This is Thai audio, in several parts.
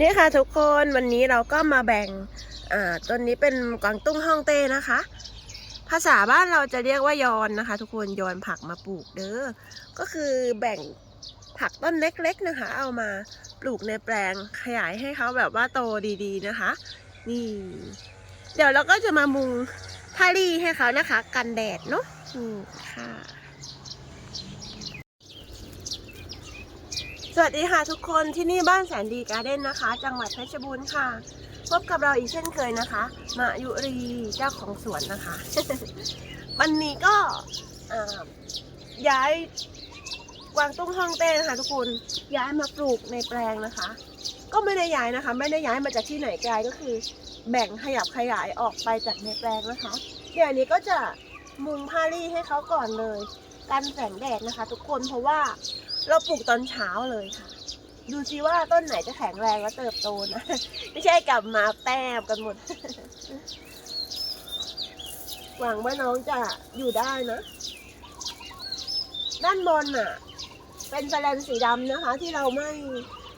นี่ค่ะทุกคนวันนี้เราก็มาแบ่งอ่าต้นนี้เป็นกวางตุ้งฮ่องเต้นะคะ ภาษาบ้านเราจะเรียกว่ายอนนะคะ ทุกคนยอนผักมาปลูกเด้อก็คือแบ่งผักต้นเล็กๆนะคะ เอามาปลูกในแปลงขยายให้เขาแบบว่าโตดีๆนะคะ นี่ เดี๋ยวเราก็จะมามุงผ้ารีให้เขานะคะ กันแดดเนาะนี่ค่ะ สวัสดีค่ะทุกคนที่นี่บ้านแสนดีการ์เด้นนะคะ จังหวัดเพชรบูรณ์ค่ะ พบกับเราอีกเช่นเคยนะคะมายุรีเจ้าของสวนนะคะ วันนี้ก็ย้ายกวางตุ้งฮ่องเต้นะคะทุกคนย้ายมาปลูกในแปลงนะคะ ก็ไม่ได้ย้ายนะคะ ไม่ได้ย้ายมาจากที่ไหนไกลก็คือ แบ่งขยับขยายออกไปจากในแปลงนะคะเดี๋ยวนนี้ก็จะมุงผ้ารี่ให้เขาก่อนเลยกันแสงแดดนะคะ ทุกคนเพราะว่า เราปลูกตอนเช้าเลยค่ะ ดูซิว่าต้นไหนจะแข็งแรงและเติบโตนะ ไม่ใช่กลับมาแต้มกันหมด หวังว่าน้องจะอยู่ได้นะ ด้านบนน่ะ เป็นแสลนสีดำนะคะ ที่เราไม่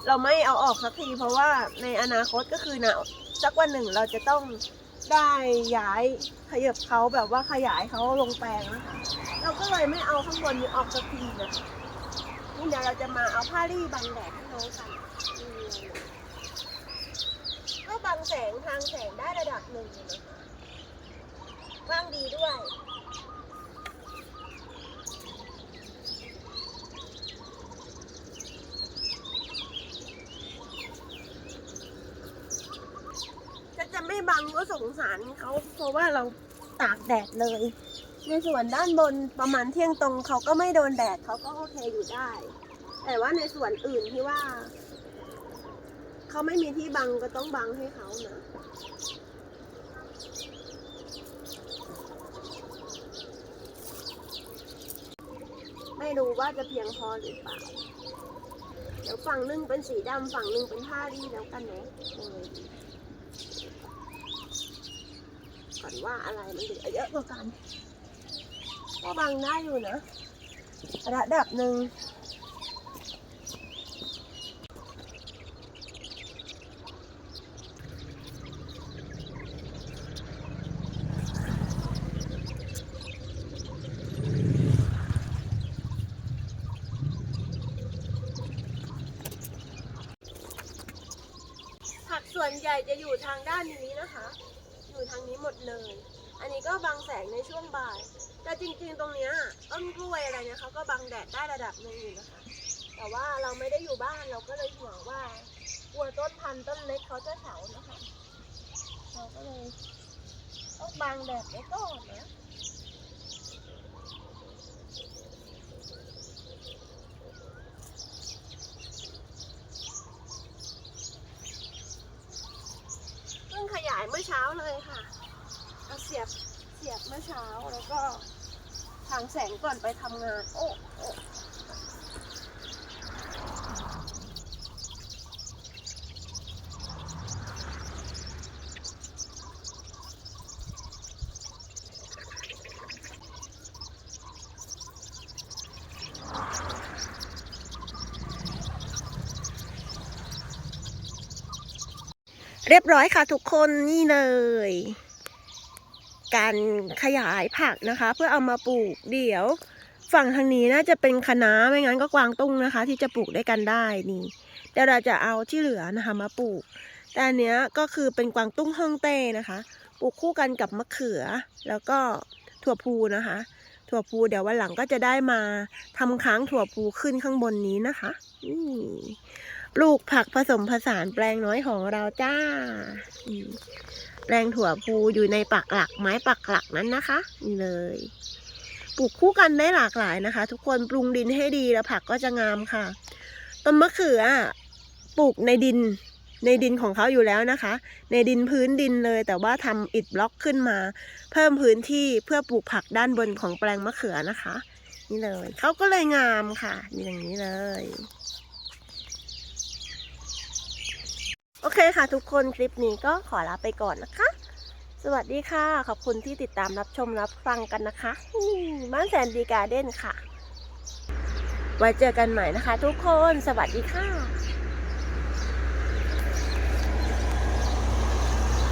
เราไม่เอาออกสักที เพราะว่าในอนาคตก็คือนะสักวันหนึ่งเราจะต้องได้ย้ายขยับเขาแบบว่าขยายเขาลงแปลงนะคะ เราก็เลยไม่เอาข้างบนนี้ออกสักทีนะ นี่เดี๋ยวเราจะมาเอาผ้ารีบังแดดให้น้องกันก็บังแสงทางแสงได้ระดับหนึ่งนะคะว่างดีด้วยจะจะไม่บังก็สงสารเขาเพราะว่าเราตากแดดเลย ในส่วนด้านบนประมาณเที่ยงตรงเขาก็ไม่โดนแดดเขาก็โอเคอยู่ได้ แต่ว่าในส่วนอื่นที่ว่า เขาไม่มีที่บังก็ต้องบังให้เขานะไม่รู้ว่าจะเพียงพอหรือเปล่า เดี๋ยวฝั่งหนึงเป็นสีดำฝั่งหนึงเป็นผ้าดีแล้วกันเนาะก่อนว่าอะไรมันเหลือเยอะกว่ากัน ก็บังได้อยู่นะ ระดับหนึ่งผักส่วนใหญ่จะอยู่ทางด้านนี้นะคะ อยู่ทางนี้หมดเลย อันนี้ก็บังแสงในช่วงบ่าย แต่จริงๆตรงเนี้ยต้นกล้วยอะไรเนี่ยเขาก็บังแดดได้ระดับหนึ่งอยู่นะคะ แต่ว่าเราไม่ได้อยู่บ้านเราก็เลยห่วงว่ากลัวต้นพันธุ์ต้นเล็กเขาจะเฉานะคะเราก็เลยต้องบังแดดไว้ก่อนนะเพิ่งขยายเมื่อเช้าเลยค่ะ เอาเสียบเสียบเมื่อเช้าแล้วก็ทางแสงก่อนไปทำงาน โอ้โอ้เรียบร้อยค่ะทุกคนนี่เลย การขยายผักนะคะ เพื่อเอามาปลูกเดี๋ยว ฝั่งทางนี้น่าจะเป็นคะน้าไม่งั้นก็กวางตุ้งนะคะ ที่จะปลูกได้วยกันได้นี่เดี๋ยวเราจะเอาที่เหลือนะคะมาปลูก แต่อันเนี้ยก็คือเป็นกวางตุ้งฮ่องเต้นะคะ ปลูกคู่กันกับมะเขือ แล้วก็ถั่วพูนะคะ ถั่วพูเดี๋ยววันหลังก็จะได้มาทำค้างถั่วพูขึ้นข้างบนนี้นะคะนี่ ลูกผักผสมผสานแปลงน้อยของเราจ้า แปลงถั่วพูอยู่ในปักหลักไม้ปักหลักนั้นนะคะ นี่เลย ปลูกคู่กันได้หลากหลายนะคะ ทุกคนปรุงดินให้ดีแล้วผักก็จะงามค่ะต้นมะเขือปลูกในดินในดินของเขาอยู่แล้วนะคะ ในดินพื้นดินเลยแต่ว่าทำอิฐบล็อกขึ้นมา เพิ่มพื้นที่เพื่อปลูกผักด้านบนของแปลงมะเขือนะคะ นี่เลยเขาก็เลยงามค่ะมีอย่างนี้เลย โอเคค่ะทุกคนคลิปนี้ก็ขอลาไปก่อนนะคะ สวัสดีค่ะ ขอบคุณที่ติดตามรับชมรับฟังกันนะคะบ้านแสนดีการ์เด้นค่ะ ไว้เจอกันใหม่นะคะ ทุกคนสวัสดีค่ะ